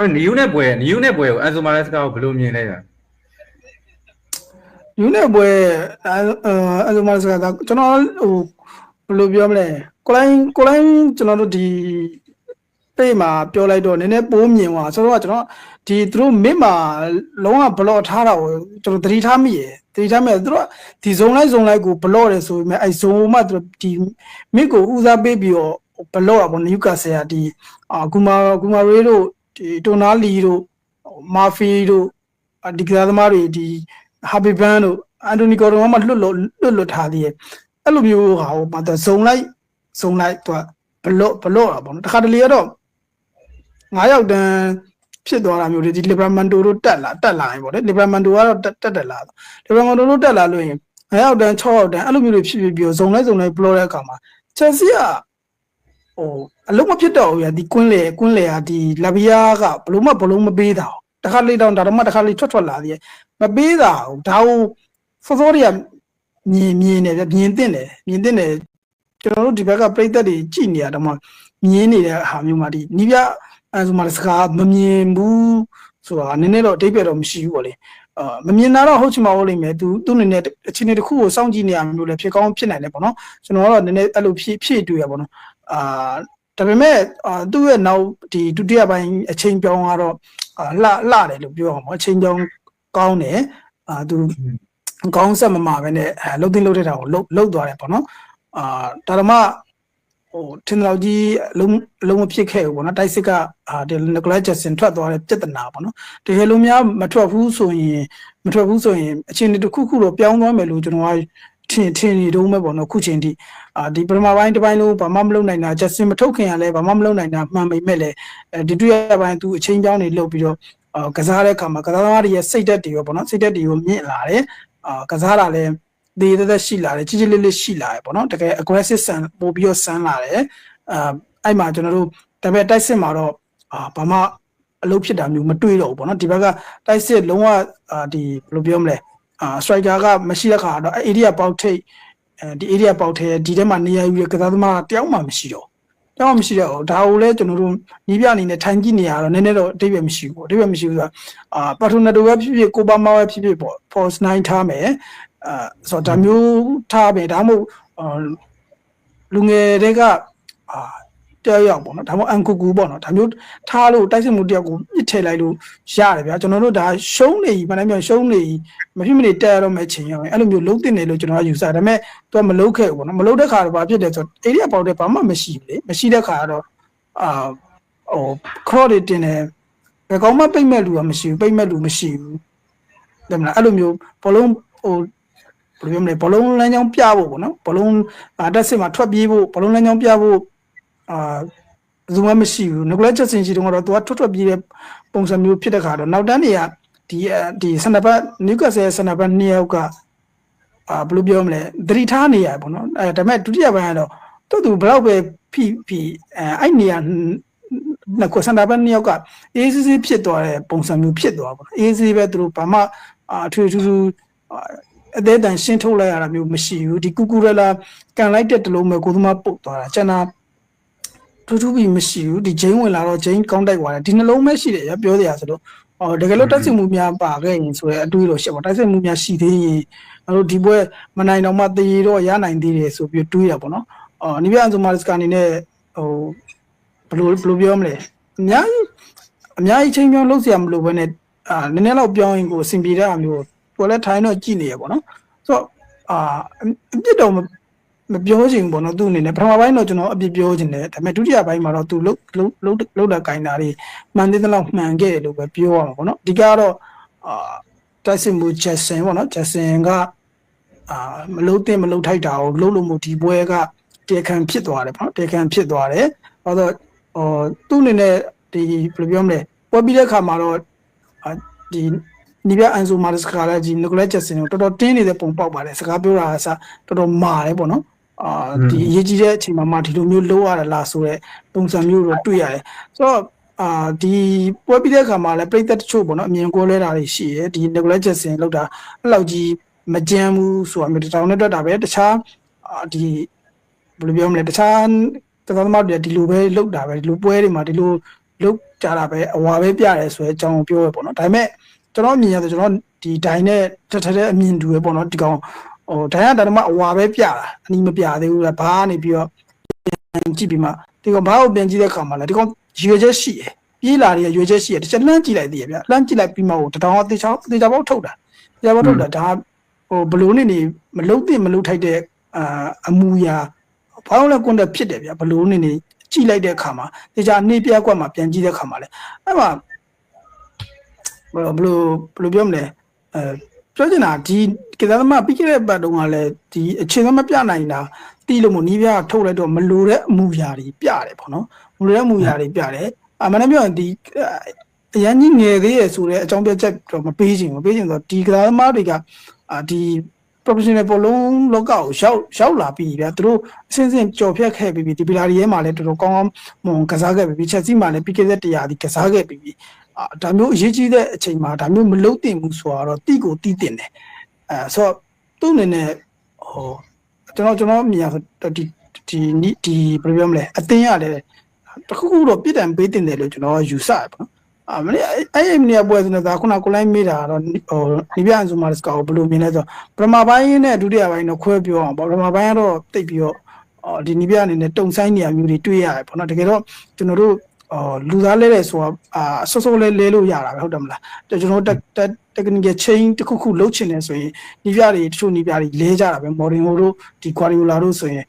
အဲ့နယူးနဲ့ပွဲနယူးနဲ့ပွဲကိုအန်ဆိုမာလက်စကာကိုဘယ်လိုမြင်လဲဗျာယူနေပွဲအဲအဲဆိုမှစကားကျွန်တော်ဟိုဘယ်လိုပြောမလဲကိုလိုင်းကိုလိုင်းကျွန်တော်တို့ဒီပေးမှာပြောလိုက်တော့နည်းနည်းပိုးမြင်သွားဆိုတော့ကျွန်တော်ဒီသူတို့မစ်မှာလုံးဝဘလော့ထားတာကိုကျွန်တော်သတိထားမိရယ်သတိထားမိရယ်သူတို့ဒီဇုံလိုက်ဇုံလိုက်ကိုဘလော့တယ်ဆိုပေမဲ့အဲဇုံမှာသူတို့ဒီမစ်ကိုဦးစားပေးပြီးတော့ဘလော့อ่ะဗောနယူကာဆယ်ကဒီအာဂူမာဂူမာရေးတို့ ဒီတိုနာလီတို့မာဖီတို့ဒီကစားသမားတွေဒီဟာဘီဘန်တို့အန်တိုနီကိုရောမှလွတ်လွတ်လွတ်လွတ်ထားသေးရဲ့အဲ့လိုမျိုးဟာဟိုမှာဇုံလိုက်ဇုံလိုက်သူကဘလော့ဘလော့တာပေါ့နော်တခါတလေကတော့9ယောက်တန်းဖြစ်သွားတာမျိုးတွေဒီလီဘရာမန်တိုတို့တက်လာတက်လာရင်ပေါ့လေလီဘရာမန်တိုကတော့တက်တက်တက်လာလီဘရာမန်တိုတို့တက်လာလို့ရင်9ယောက်တန်း6ယောက်တန်းအဲ့လိုမျိုးတွေဖြစ်ဖြစ်ပြီးဇုံလိုက်ဇုံလိုက်ဘလော့တဲ့အခါမှာချက်စီက ဟိုအလုံးမဖြစ်တော့ဘူးရဒီကွင်းလေကွင်းလေဟာဒီလဘီယာကဘလုံးမဘလုံးမပေးတာတခါလေးတောင်ဒါတော့မှတခါလေးထွက်ထွက်လာသေးရဲ့မပေးတာဘူးဒါကိုစောစောတွေကမြင်မြင်နေပြမြင်တင်တယ်မြင်တင်တယ်ကျွန်တော်တို့ဒီဘက်ကပြိသက်တွေကြည်နေရတော့မှမြင်နေတဲ့ဟာမျိုးမှဒီနီးပြအဲဆိုမှစကားမမြင်ဘူးဆိုတာနည်းနည်းတော့အတိတ်ပဲတော့မရှိဘူးပေါ့လေအာမမြင်တာတော့ဟုတ်ချင်မဟုတ်လိမ့်မယ်သူသူ့အနေနဲ့အခြေအနေတစ်ခုကိုစောင့်ကြည့်နေရမျိုးလည်းဖြစ်ကောင်းဖြစ်နိုင်တယ်ပေါ့နော်ကျွန်တော်ကတော့နည်းနည်းအဲ့လိုဖြည့်ဖြည့်တွေ့ရပေါ့နော် အာဒါပေမဲ့အာသူ့ရဲ့နောက်ဒီဒုတိယပိုင်းအချိန်ပြောင်းကတော့အာလှလှတယ်လို့ပြောအောင်ပေါ့အချိန်ပြောင်းကောင်းတယ်အာသူကောင်းဆက်မမှာပဲနဲ့အဲလှုပ်သိမ်းလှုပ်တဲ့တာကိုလှုပ်လှုပ်သွားတယ်ပေါ့နော်အာဒါတော့မှဟိုထင်တယ်လို့ကြီးအလုံးအလုံးမဖြစ်ခဲ့ဘူးပေါ့နော်တိုက်စစ်ကအာဒီနီကိုလာဂျက်ဆင်ထွက်သွားတဲ့ပြဿနာပေါ့နော်တကယ်လို့များမထွက်ဘူးဆိုရင်မထွက်ဘူးဆိုရင်အချိန်တစ်ခုခုတော့ပြောင်းသွားမယ်လို့ကျွန်တော်က ထင်ထင်နေတော့မဲ့ပေါ့နော်ခုချိန်ထိအာဒီပထမပိုင်းတစ်ပိုင်းလုံးဘာမှမလုပ်နိုင်တာဂျက်ဆင်မထုတ်ခင်ရလဲဘာမှမလုပ်နိုင်တာမှန်ပေမဲ့လည်းအဲဒီဒုတိယပိုင်းသူအချိန်ပြောင်းနေလှုပ်ပြီးတော့အာကစားတဲ့အခါမှာကစားသမားတွေရဲ့စိတ်ဓာတ်တွေရောပေါ့နော်စိတ်ဓာတ်တွေကိုမြင့်လာတယ်အာကစားတာလည်းဒေးသက်ရှိလာတယ်ကြီးကြီးလေးလေးရှိလာတယ်ပေါ့နော်တကယ် aggressive ဆန်ပို့ပြီးတော့ဆန်းလာတယ်အာအဲ့မှာကျွန်တော်တို့တပည့်တိုက်စစ်မှာတော့အာဘာမှအလုပ်ဖြစ်တာမျိုးမတွေ့တော့ဘူးပေါ့နော်ဒီဘက်ကတိုက်စစ်လုံးဝအာဒီဘယ်လိုပြောမလဲ အာ striker ကမရှိတဲ့ခါတော့အဲ့ area ပေါက်ထိတ်အဲဒီ area ပေါက်ထဲဒီထဲမှာနေရာယူရကစားသမားတယောက်မှမရှိတော့တောင်းမရှိတော့ဒါကိုလည်းကျွန်တော်တို့နီးပြအနေနဲ့ထိုင်ကြည့်နေရတော့နည်းနည်းတော့အတိတ်ပဲမရှိဘူးပေါ့အတိတ်ပဲမရှိဘူးဆိုတာအာပါထနိုတိုပဲဖြစ်ဖြစ်ကိုပါမာပဲဖြစ်ဖြစ်ပေါ့ force 9ထားမယ်အာဆိုတော့ဒါမျိုးထားမယ်ဒါမှမဟုတ်အာလူငယ်တွေကအာ တယောက်ယောက်ပေါ့နော်ဒါမှမဟုတ်အန်ကူကူပေါ့နော်ဒါမျိုးထားလို့တိုက်စစ်မှုတယောက်ကိုပြစ်ထည့်လိုက်လို့ရတယ်ဗျာကျွန်တော်တို့ဒါရှုံးနေပြီမနိုင်ပြန်ရှုံးနေပြီမဖြစ်မနေတက်ရတော့မဲ့ချိန်ရောအဲ့လိုမျိုးလုံးတင်နေလို့ကျွန်တော်ကယူဆဒါပေမဲ့သူကမလုံးခဲ့ဘူးပေါ့နော်မလုံးတဲ့ခါတော့ဘာဖြစ်လဲဆိုတော့ area ပေါက်တဲ့ဘာမှမရှိဘူးလေမရှိတဲ့ခါကတော့အာဟို cross တွေတင်တယ်ဘယ်ကောင်မှပိတ်မဲ့လူကမရှိဘူးပိတ်မဲ့လူမရှိဘူးဒါမလားအဲ့လိုမျိုးဘလုံးဟိုဘယ်လိုပြောမလဲဘလုံးလမ်းကြောင်းပြဖို့ပေါ့နော်ဘလုံးတက်စစ်မှာထွက်ပြေးဖို့ဘလုံးလမ်းကြောင်းပြဖို့ အာဘယ်သူမှမရှိဘူးငကလက်ချက်စင်ရှိတော့တော့သူကထွက်ထွက်ပြေးတဲ့ပုံစံမျိုးဖြစ်တဲ့ခါတော့နောက်တန်းတွေကဒီဒီစနဘတ်နျူကာဆယ်စနဘတ်နှစ်ယောက်ကအာဘယ်လိုပြောမလဲသတိထားနေရပေါ့နော်အဲဒါပေမဲ့ဒုတိယပိုင်းကတော့သူ့သူဘလောက်ပဲဖိဖိအဲအဲ့နေရာနှစ်ခုစန္ဒဘတ်နှစ်ယောက်ကအေးစစ်စစ်ဖြစ်သွားတဲ့ပုံစံမျိုးဖြစ်သွားပေါ့နော်အေးစစ်ပဲသူတို့ဘာမှအာအထွေထူးထူးအသေးတန်ရှင်းထုတ်လိုက်ရတာမျိုးမရှိဘူးဒီကူကူရလာကန်လိုက်တဲ့တလုံးပဲကိုသမားပုတ်သွားတာကျန်တာ ထူးထူးပြီးမရှိဘူးဒီဂျိန်းဝင်လာတော့ဂျိန်းကောင်းတိုက်သွားတယ်ဒီနှလုံးပဲရှိတယ်ရပြောစရာဆိုတော့အော်တကယ်လို့တက်စစ်မှုများပါခဲ့ရင်ဆိုရဲအတွေးတော့ရှက်ပါတက်စစ်မှုများရှိသေးရင် အဲ့လိုဒီပွဲမနိုင်တော့မှတည်ရတော့ရနိုင်သေးတယ်ဆိုပြီးတွေးရပါတော့။အော်နိဗျာအန်ဇိုမာစကာအနေနဲ့ဟိုဘယ်လိုဘယ်လိုပြောမလဲအများကြီးအများကြီးချိန်ပြောင်းလုပ်เสียမလို့ပဲနဲ့အာနည်းနည်းတော့ပြောင်းရင်ကိုအဆင်ပြေတဲ့အမျိုးကိုလည်းထိုင်းတော့ကြည့်နေရပါတော့။ဆိုတော့အာအပြစ်တော့ မမပြောချင်ဘူးပေါ့နော်သူ့အနေနဲ့ပထမပိုင်းတော့ကျွန်တော်အပြစ်ပြောချင်တယ်ဒါပေမဲ့ဒုတိယပိုင်းမှာတော့သူလုတ်လုတ်လုတ်လုတ်တဲ့ကင်တာတွေမှန်တဲ့လောက်မှန်ခဲ့တယ်လို့ပဲပြောရမှာပေါ့နော်အဓိကတော့အာတိုက်စစ်မှုဂျက်ဆင်ပေါ့နော်ဂျက်ဆင်ကအာမလုံးတင်မလုံးထိုက်တာကိုလုံးလုံးမဒီပွဲကတေခံဖြစ်သွားတယ်ပေါ့နော်တေခံဖြစ်သွားတယ်ဟောတော့ဟိုသူ့အနေနဲ့ဒီဘယ်လိုပြောမလဲပွဲပြီးတဲ့ခါမှာတော့အာဒီနီးပြအန်ဆိုမာစကာလာဂျီနီကိုလက်ချက်စင်ကိုတော်တော်တင်းနေတဲ့ပုံပေါက်ပါတယ်စကားပြောတာကစတော်တော်မာတယ်ပေါ့နော် အာဒီအရေးကြီးတဲ့အချိန်မှာမှဒီလိုမျိုးလုံးရတာလားဆိုတော့ပုံစံမျိုးတော့တွေ့ရတယ်ဆိုတော့အာဒီပွဲပြီးတဲ့အခါမှာလည်းပြိသက်တချို့ပေါ့နော်အမြင်ကွဲလဲတာတွေရှိတယ်ဒီနီကိုလက်ချက်စင်လောက်တာအဲ့လောက်ကြီးမကြမ်းဘူးဆိုတာမျိုးတောင်နဲ့တွက်တာပဲတခြားအာဒီဘယ်လိုပြောမလဲတခြားတသမားတွေဒီလိုပဲလောက်တာပဲဒီလိုပွဲတွေမှာဒီလိုလုတ်ကြတာပဲအဝါပဲပြတယ်ဆိုရဲအကြောင်းကိုပြောရပေါ့နော်ဒါပေမဲ့ကျွန်တော်မြင်ရဆိုကျွန်တော်ဒီဒိုင်နဲ့တက်ထက်တဲ့အမြင်တူပဲပေါ့နော်ဒီကောင် ဟိုဒိုင်ကဒါတမအဝါပဲပြတာအနီးမပြသေးဘူးလားဘာကနေပြီးတော့ပြန်ကြည့်ပြီးမှဒီကောင်ဘာကိုပြန်ကြည့်တဲ့အခါမှာလဲဒီကောင်ရွေချက်ရှိတယ်ပြေးလာတဲ့ရွေချက်ရှိတယ်တစ်ချက်လှမ်းကြည့်လိုက်သေးရဗျလှမ်းကြည့်လိုက်ပြီးမှဟိုတထောင်အသေးချောင်းအသေးချောင်းပေါက်ထုတ်တာတေချာပေါက်ထုတ်တာဒါဟိုဘလို့နေနေမလုတ်တင်မလုတ်ထိုက်တဲ့အာအမူအရာဘာလို့လဲကွန်တက်ဖြစ်တယ်ဗျဘလို့နေနေကြည့်လိုက်တဲ့အခါမှာတေချာနေပြက်ကွက်မှာပြန်ကြည့်တဲ့အခါမှာလဲအဲ့မှာဘလို့ဘလို့ဘလို့ပြောမလဲအဲ ပြောချင်တာဒီကစားသမားပြီးခဲ့တဲ့ပတ်တုန်းကလည်းဒီအချိန်မပြနိုင်တာတီးလို့မနီးပြထုတ်လိုက်တော့မလိုတဲ့အမူအရာတွေပြတယ်ပေါ့နော်မလိုတဲ့အမူအရာတွေပြတယ်အမှန်တမ်းပြောရင်ဒီအရန်ကြီးငယ်သေးရဆိုတဲ့အကြောင်းပြချက်တော့မပေးချင်ဘူးမပေးချင်တော့ဒီကစားသမားတွေကအာဒီ professional ဘောလုံးလောကကိုရောက်ရောက်လာပြီဗျာသူတို့အစင်းစင်းကြော်ဖြတ်ခဲ့ပြီးပြီဒီပီလာရီရဲမှာလည်းတော်တော်ကောင်းကောင်းမွန်ကစားခဲ့ပြီးပြီချက်စီမှာလည်းပြီးခဲ့တဲ့တရားဒီကစားခဲ့ပြီးပြီအာ ဒါမျိုးအရေးကြီးတဲ့အချိန်မှာဒါမျိုးမလုံးတင်ဘူးဆိုတော့တိကိုတိတင်တယ်အဲဆိုတော့သူ့အနေနဲ့ဟိုကျွန်တော်ကျွန်တော်မြင်ရဒီဒီနီဒီဘယ်လိုပြောမလဲအတင်းရတယ်တခုခုတော့ပြစ်ဒဏ်ပေးတင်တယ်လို့ကျွန်တော်ယူဆရပါတော့အာမနေ့အဲ့အဲ့မနေ့ပွဲစနေတာခုနကိုလိုင်းမေးတာတော့ဟိုဒီပြအန်ဆိုမာစကာကိုဘယ်လိုမြင်လဲဆိုတော့ပထမပိုင်းနဲ့ဒုတိယပိုင်းတော့ခွဲပြောအောင်ပေါ့ပထမပိုင်းကတော့တိတ်ပြီးတော့အော်ဒီနီးပြအနေနဲ့တုံဆိုင်နေရမျိုးတွေတွေ့ရတယ်ပေါ့နော်တကယ်တော့ကျွန်တော်တို့ အော်လူသားလဲတယ်ဆိုတော့အာဆော့ဆော့လဲလဲလို့ရတာပဲဟုတ်တယ်မလားကျွန်တော်တက်တက် technical chain တစ်ခုခုလုပ်ချင်တယ်ဆိုရင်နီးပြတွေတချို့နီးပြတွေလဲကြတာပဲ Mourinho တို့ဒီ Guardiola တို့ဆိုရင်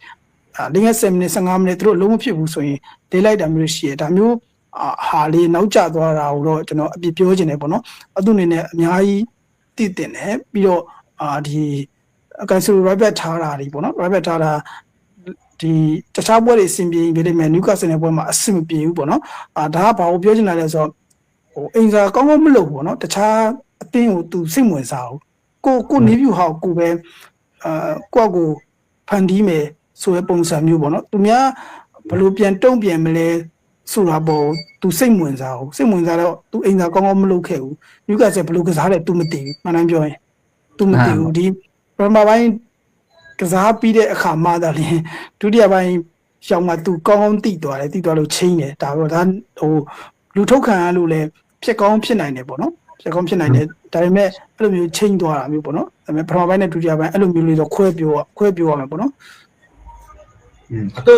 အာလင်းရဲ့7မိနစ်15မိနစ်သူတို့လုံးမဖြစ်ဘူးဆိုရင်ဒေးလိုက်တာမျိုးရှိရဒါမျိုးအာဟာလေးနောက်ကျသွားတာကိုတော့ကျွန်တော်အပြစ်ပြောချင်တယ်ပေါ့နော်အသူအနေနဲ့အများကြီးတည်တင်တယ်ပြီးတော့အာဒီအကန်ဆူ rabbit ထားတာတွေပေါ့နော် rabbit ထားတာ ဒီတခြားပွဲတွေအဆင်ပြေပြီလေမယ်နျူကာဆယ်နယ်ပွဲမှာအဆင်မပြေဘူးပေါ့နော်အာဒါကဘာကိုပြောချင်တာလဲဆိုတော့ဟိုအင်္ဂါကောင်းကောင်းမလုပ်ဘူးပေါ့နော်တခြားအတင်းကိုသူစိတ်ဝင်စားဘူးကိုကိုနေပြူဟာကိုပဲအာကိုကိုဖန်တီးမယ်ဆိုတဲ့ပုံစံမျိုးပေါ့နော်သူများဘယ်လိုပြန်တုံ့ပြန်မလဲဆိုတာပေါ့သူစိတ်ဝင်စားဘူးစိတ်ဝင်စားတော့သူအိမ်သာကောင်းကောင်းမလုပ်ခဲ့ဘူးနျူကာဆယ်ဘယ်လိုကစားလဲသူမသိဘူးမှန်တယ်ပြောရင်သူမသိဘူးဒီပထမပိုင်း ကစားပြီးတဲ့အခါမှသာလျှင်ဒုတိယပိုင်းရှောင်းကသူကောင်းကောင်းတိသွားတယ်တိသွားလို့ချင်းတယ်ဒါတော့ဒါဟိုလူထုတ်ခံရလို့လည်းဖြစ်ကောင်းဖြစ်နိုင်တယ်ပေါ့နော်ဖြစ်ကောင်းဖြစ်နိုင်တယ်ဒါပေမဲ့အဲ့လိုမျိုးချင်းသွားတာမျိုးပေါ့နော်ဒါပေမဲ့ပထမပိုင်းနဲ့ဒုတိယပိုင်းအဲ့လိုမျိုးလေးတော့ခွဲပြောခွဲပြောရမယ်ပေါ့နော်อืมအခု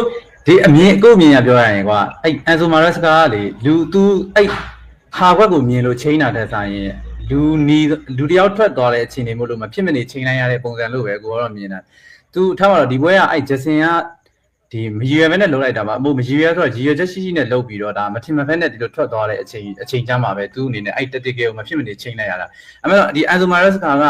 ဒီအမြင်အခုအမြင်ရပြောရရင်ကွာအဲ့အန်ဆိုမာရက်စကားကလေလူသူအဲ့ဟာခွက်ကိုမြင်လို့ချိန်တာတဲ့ဆိုင်ရင်လူနီးလူတယောက်ထွက်သွားတဲ့အချိန်တွေမို့လို့မဖြစ်မနေချိန်နိုင်ရတဲ့ပုံစံလို့ပဲကိုကတော့မြင်တာ သူထားပါတော့ဒီပွဲကအဲ့ဂျက်စင်ကဒီမရွယ်မဲနဲ့လှုပ်လိုက်တာပါအမို့မရွယ်ဆိုတော့ရွယ်ချက်ရှိရှိနဲ့လှုပ်ပြီးတော့ဒါမထင်မဖက်နဲ့ဒီလိုထွက်သွားတဲ့အချိန်အချိန်ချမ်းပါပဲသူအနေနဲ့အဲ့တက်တက်ကယ်ကိုမဖြစ်မနေချိန်လိုက်ရတာအမေတော့ဒီအန်ဆိုမာရက်စကားက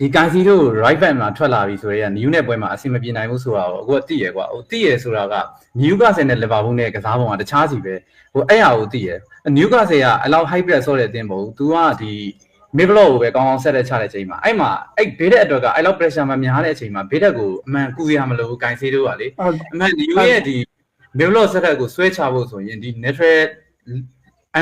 ဒီကာစီတို့ right back မှာထွက်လာပြီဆိုတော့ new နဲ့ပွဲမှာအဆင်မပြေနိုင်ဘူးဆိုတာကိုအခုကသိရကွာဟိုသိရဆိုတာက Newcastle နဲ့ Liverpool နဲ့ကစားပုံကတခြားစီပဲဟိုအဲ့ဟာကိုသိရ Newcastle ကအလောက် high press ဆော့တဲ့အသင်းပေါ့ तू ကဒီ midfield ကိုပဲကောင်းကောင်းဆက်တဲ့ချတဲ့အချိန်မှာအဲ့မှာအဲ့ဘေးတဲ့အတွက်ကအဲ့လောက် pressure မများတဲ့အချိန်မှာဘေးတဲ့ကိုအမှန်ကူရမလို့ဂိုင်ဆေးတို့ကလေ ဟုတ် အမှန် new ရဲ့ဒီ midfield ဆက်တဲ့ကိုဆွဲချဖို့ဆိုရင်ဒီ natural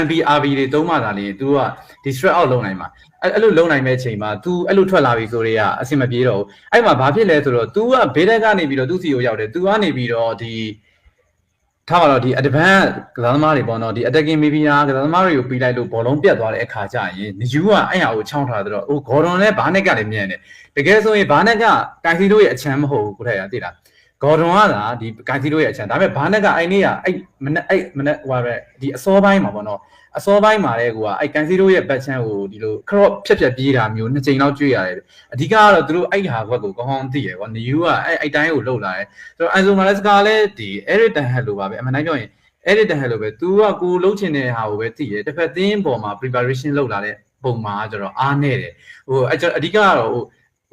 MBRB တွေသုံးမှသာလေ तू ကဒီ straight out လုပ်နိုင်မှာအဲ့အဲ့လိုလုပ်နိုင်မဲ့အချိန်မှာ तू အဲ့လိုထွက်လာပြီဆိုတော့အဆင်မပြေတော့ဘူးအဲ့မှာဘာဖြစ်လဲဆိုတော့ तू ကဘေးတက်ကနေပြီးတော့သူ့စီကိုရောက်တယ် तू ကနေပြီးတော့ဒီ ထားပါတော့ဒီ advance ကစားသမားတွေပေါ့နော်ဒီ attacking midfielder ကစားသမားတွေကိုပြီးလိုက်လို့ဘောလုံးပြတ်သွားတဲ့အခါကျရင်ယူကအဲ့ဟာကိုချောင်းထားတော့ဟိုဂေါ်ဒွန်လည်းဘာနဲ့ကလည်းမြင်တယ်တကယ်ဆိုရင်ဘာနဲ့ကကန်စီတို့ရဲ့အချမ်းမဟုတ်ဘူးကိုထက်ရသိလားဂေါ်ဒွန်ကသာဒီကန်စီတို့ရဲ့အချမ်းဒါပေမဲ့ဘာနဲ့ကအဲ့နေ့ကအဲ့မနေ့အဲ့မနေ့ဟိုပါပဲဒီအစောပိုင်းမှာပေါ့နော် အစောပိုင်းမှာလည်းကွာအဲ့ကန်စီတို့ရဲ့ဘက်ချမ်းကိုဒီလို crop ဖြတ်ဖြတ်ပြေးတာမျိုးနှစ်ချိန်လောက်ကျွေးရတယ်အဓိကကတော့သူတို့အဲ့ဟာဘက်ကိုကောင်းကောင်းသိရယ်ကွာနယူကအဲ့အဲ့တိုင်းကိုလှုပ်လာတယ်ဆိုတော့အန်ဆိုမာလက်စကာလည်းဒီ Eric Ten Hag လိုပါပဲအမှန်တမ်းပြောရင် Eric Ten Hag လိုပဲ तू ကကိုလှုပ်ချင်တဲ့ဟာကိုပဲသိရယ်တစ်ဖက်သင်းပေါ်မှာ preparation လုပ်လာတဲ့ပုံမှာကျတော့အားနေတယ်ဟိုအဲ့ကျအဓိကကတော့ဟို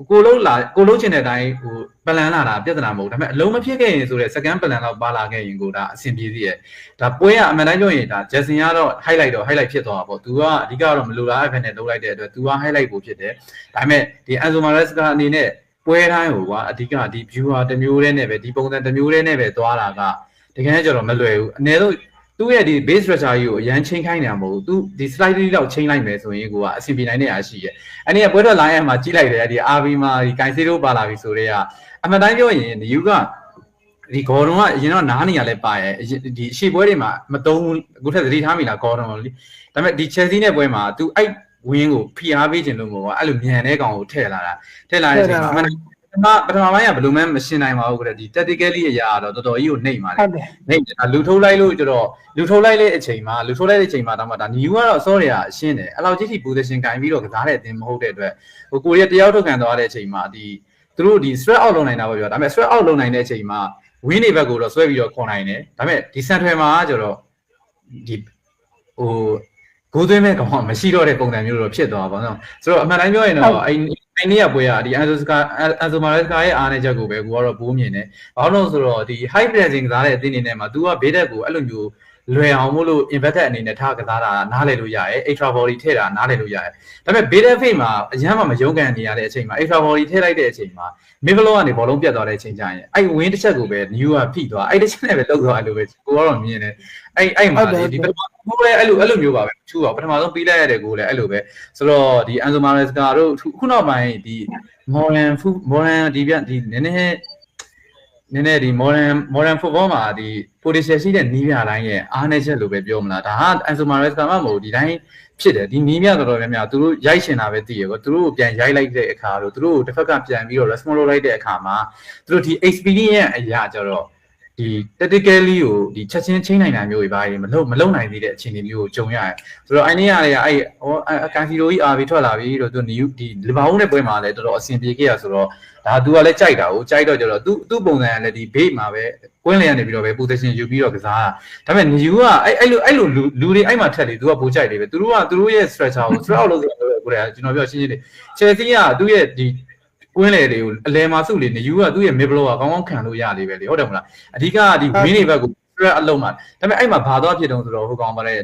ကိုလုံးလာကိုလုံးချင်တဲ့အတိုင်းဟိုပလန်လာတာပြဿနာမဟုတ်ဒါပေမဲ့အလုံးမဖြစ်ခဲ့ရင်ဆိုတော့ second plan လောက်ပါလာခဲ့ရင်ကိုဒါအဆင်ပြေသေးရဲ့ဒါပွဲကအမှန်တမ်းပြောရင်ဒါ Jason ကတော့ highlight တော့ highlight ဖြစ်သွားတာပေါ့ तू ကအဓိကတော့မလိုလားအဖက်နဲ့လုံးလိုက်တဲ့အတွက် तू က highlight ကိုဖြစ်တယ်ဒါပေမဲ့ဒီ Anzo Mares ကအနေနဲ့ပွဲတိုင်းဟိုကွာအဓိကဒီ viewer တစ်မျိုးတည်းနဲ့ပဲဒီပုံစံတစ်မျိုးတည်းနဲ့ပဲသွားတာကတကယ်ကြတော့မလွယ်ဘူးအနည်းဆုံး သူ့ရဲ့ဒီ base structure ကြီးကိုအရန်ချင်းခိုင်းနေတာမဟုတ်ဘူးသူဒီ slightly လောက်ချင်းလိုက်မယ်ဆိုရင်ကိုကအဆင်ပြေနိုင်တဲ့အားရှိရဲ့အဲ့ဒီကပွဲတော် line မှာကြီးလိုက်တယ်ဒီ RV မှာဒီ Kaisero ပါလာပြီဆိုတော့အမှန်တိုင်းပြောရင်ဒီ U ကဒီဂေါ်ဒွန်ကအရင်တော့နားနေရလဲပါရဲ့အရင်ဒီအရှိပွဲတွေမှာမတုံးဘူးအခုထက်သတိထားမိလားဂေါ်ဒွန်ကိုလေဒါပေမဲ့ဒီ Chelsea နဲ့ပွဲမှာ तू အဲ့ဝင်းကိုဖိအားပေးခြင်းလို့မဟုတ်ဘူးအဲ့လိုမြန်တဲ့ကောင်ကိုထည့်လာတာထည့်လာတဲ့အချိန်မှာ အမှန်တကယ်ပထမပိုင်းကဘယ်လိုမှမရှင်းနိုင်ပါဘူးကွဒီ tactically အရာတော့တော်တော်ကြီးကိုနှိမ့်ပါလေဟုတ်တယ်နေဒါလူထိုးလိုက်လို့ကျတော့လူထိုးလိုက်တဲ့အချိန်မှာလူထိုးလိုက်တဲ့အချိန်မှာတော့မှဒါညီဦးကတော့ sorry อ่ะရှင်းတယ်အဲ့လောက်ကြီးထိ position ကင်ပြီးတော့ကစားတဲ့အတင်းမဟုတ်တဲ့အတွက်ဟိုကိုရီးယားတယောက်ထုတ်ခံသွားတဲ့အချိန်မှာဒီသူတို့ဒီ straight out လုပ်နိုင်တာပဲပြောဒါပေမဲ့ straight out လုပ်နိုင်တဲ့အချိန်မှာ win တွေဘက်ကိုတော့ဆွဲပြီးတော့ခေါ်နိုင်တယ်ဒါပေမဲ့ဒီ center မှာကျတော့ဒီဟို ဂိုးသွင်းမဲ့ကောင်ကမရှိတော့တဲ့ပုံစံမျိုးတော့ဖြစ်သွားပါတော့ဆိုတော့အမှန်တိုင်းပြောရင်တော့အဲ့အဲ့နေ့ကပွဲကဒီ Anzo Ska Anzo Maresca ရဲ့အားနည်းချက်ကိုပဲကိုကတော့ဘိုးမြင်တယ်ဘာလို့လဲဆိုတော့ဒီ high pressing ကစားတဲ့အသင်းအနေနဲ့မှာ तू ကဘေးတက်ကိုအဲ့လိုမျိုး လွယ်အောင်မို့လို့ inverted အနေနဲ့ထားကစားတာနားလည်လို့ရတယ် extra body ထည့်တာနားလည်လို့ရတယ်ဒါပေမဲ့ beta fade မှာအရန်မှမယုံကန်နေရတဲ့အချိန်မှာ extra body ထည့်လိုက်တဲ့အချိန်မှာ Mivelo ကနေဘောလုံးပြတ်သွားတဲ့အချိန်ကျရင်အဲ့ win တစ်ချက်ကိုပဲ new ကဖိသွားအဲ့တစ်ချက်နဲ့ပဲလောက်သွားအဲ့လိုပဲကိုကတော့မြင်တယ်အဲ့အဲ့မှာဒီပထမဆုံးလည်းအဲ့လိုအဲ့လိုမျိုးပါပဲထူပါပထမဆုံးပြီးလိုက်ရတဲ့ကိုလည်းအဲ့လိုပဲဆိုတော့ဒီ Anzo Maresca တို့ခုနောက်ပိုင်းဒီ modern food modern ဒီပြဒီနည်းနည်း နည်းနည်းဒီ modern modern football မှာဒီ potential ရှိတဲ့နီးပြတိုင်းရဲ့အားနည်းချက်လို့ပဲပြောမလားဒါက Anzo Maresca မှမဟုတ်ဒီတိုင်းဖြစ်တယ်ဒီနီးမြတော်တော်များများသူတို့ရိုက်ရှင်တာပဲသိရကောသူတို့ကိုပြန်ရိုက်လိုက်တဲ့အခါတော့သူတို့တစ်ဖက်ကပြန်ပြီးတော့ response လုပ်လိုက်တဲ့အခါမှာသူတို့ဒီ experience အရာကြတော့ ဒီ tactically ကိုဒီချက်ချင်းချင်းနိုင်တာမျိုးတွေပါရင်မလုံမလုံနိုင်သေးတဲ့အခြေအနေမျိုးကိုကြုံရတယ်ဆိုတော့အိုင်နေရတွေကအဲ့ဟောအကန်စီရိုကြီးအာပြီးထွက်လာပြီးတော့သူနီးဒီလီဗာပူးနဲ့ပွဲမှာလည်းတော်တော်အဆင်ပြေခဲ့ရဆိုတော့ဒါ तू ကလည်းကြိုက်တာကိုကြိုက်တော့ကြတော့ तू သူ့ပုံစံကလည်းဒီ base မှာပဲကွင်းလျက်နေပြီးတော့ပဲ position ယူပြီးတော့ကစားတာဒါပေမဲ့နီးကအဲ့အဲ့လိုအဲ့လိုလူလူတွေအဲ့မှာထက်လေ तू ကပိုကြိုက်တယ်ပဲသူတို့ကသူတို့ရဲ့ structure ကို straight out လုပ်လို့ဆိုတော့ကိုယ်ကကျွန်တော်ပြောရှင်းရှင်းလေး Chelsea ကသူ့ရဲ့ဒီ ကွင်းလေတွေကိုအလဲမှာစုလေနယူကသူ့ရဲ့ mid blow ကကောင်းကောင်းခံလို့ရလေးပဲလေဟုတ်တယ်မလားအဓိကကဒီ win တွေဘက်ကို straight အလုံးမှာဒါပေမဲ့အဲ့မှာဘာသွားဖြစ်တုံးဆိုတော့ဟိုကောင်ပါလေ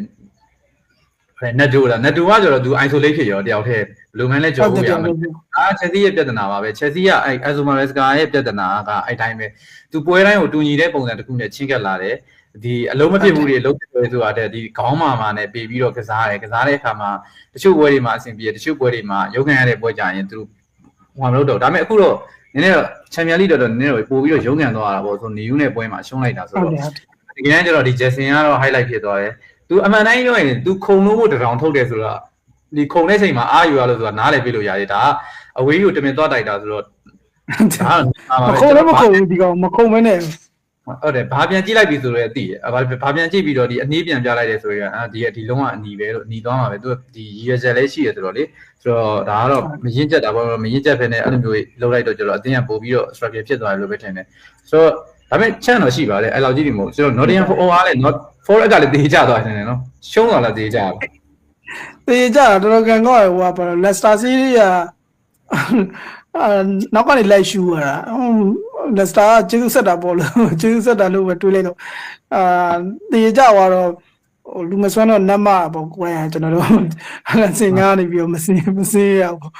နက်ဒိုလားနက်ဒိုကကျတော့သူ isolate ဖြစ်ရောတယောက်တည်းဘယ်လိုမှလည်းကြော်ဟုတ်ဖို့တယ်ရမှာအား Chelsea ရဲ့ပြဿနာပါပဲ Chelsea ကအဲ့ Azumaresca ရဲ့ပြဿနာကအဲ့တိုင်းပဲသူပွဲတိုင်းကိုတူညီတဲ့ပုံစံတစ်ခုနဲ့ချင်းကပ်လာတယ်ဒီအလုံးမဖြစ်ဘူးတွေအလုံးဖြစ်တယ်ဆိုတာတဲ့ဒီခေါင်းမာမာနဲ့ပေပြီးတော့ကစားတယ်ကစားတဲ့အခါမှာတချို့ပွဲတွေမှာအဆင်ပြေတယ်တချို့ပွဲတွေမှာရုပ်ခံရတဲ့ပွဲကြရင်သူတို့ ဟိုမလုပ်တော့ဒါပေမဲ့အခုတော့နည်းနည်းတော့ချန်ပီယံလိတော့နည်းနည်းတော့ပို့ပြီးတော့ရုန်းကန်သွားတာပေါ့ဆိုနေယူနဲ့ပွဲမှာရှုံးလိုက်တာဆိုဟုတ်တော့တယ်ဒီကနေ့ကျတော့ဒီ Jason ကတော့ highlight ဖြစ်သွားတယ်။ तू အမှန်တိုင်းပြောရင် तू ခုံလို့ဖို့တရောင်ထုတ်တယ်ဆိုတော့ဒီခုံတဲ့ချိန်မှာအာယူရလို့ဆိုတာနားလည်ပြလို့ရတယ်ဒါကအဝေးကိုတမင်သွားတိုက်တာဆိုတော့ဒါကမခုံလည်းမခုံဘူးဒီကောင်မခုံမဲနဲ့ ဟုတ်တယ်ဘာပြန်ကြည့်လိုက်ပြီဆိုတော့သိတယ်ဘာဘာပြန်ကြည့်ပြီးတော့ဒီအနည်းပြန်ပြလိုက်တယ်ဆိုရင်အာဒီဒီလုံးကအနီးပဲလို့အနီးသွားမှာပဲ तू ဒီရည်ရွယ်ချက်လည်းရှိရဆိုတော့လေဆိုတော့ဒါကတော့မရင်ကျက်တာပေါ့မရင်ကျက်ဖ ೇನೆ အဲ့လိုမျိုးလောက်လိုက်တော့ကျတော့အတင်းကပို့ပြီးတော့ structure ဖြစ်သွားတယ်လို့ပဲထင်တယ်ဆိုတော့ဒါပေမဲ့ chance တော့ရှိပါလေအဲ့လောက်ကြီးဒီမဟုတ်ဆိုတော့ Nottingham Forest လည်း not Forest ကလည်းတေးကြသွားတယ်နော်ရှုံးသွားလားတေးကြပါတေးကြတာတော်တော်ကန်ကောက်ရဟိုကဘာလက်စတာစီးရီးကအာနောက်ကနေလိုက်ရှူရတာ လက်စတာကျေးဇူးဆက်တာပေါ့လို့ကျေးဇူးဆက်တာလို့ပဲတွေးလိုက်တော့အာတေးကြသွားတော့ဟိုလူမစွမ်းတော့နတ်မပေါ့ကိုယ်ကကျွန်တော်တို့စင်ကားနေပြီးတော့မစင်မစင်ရဘူး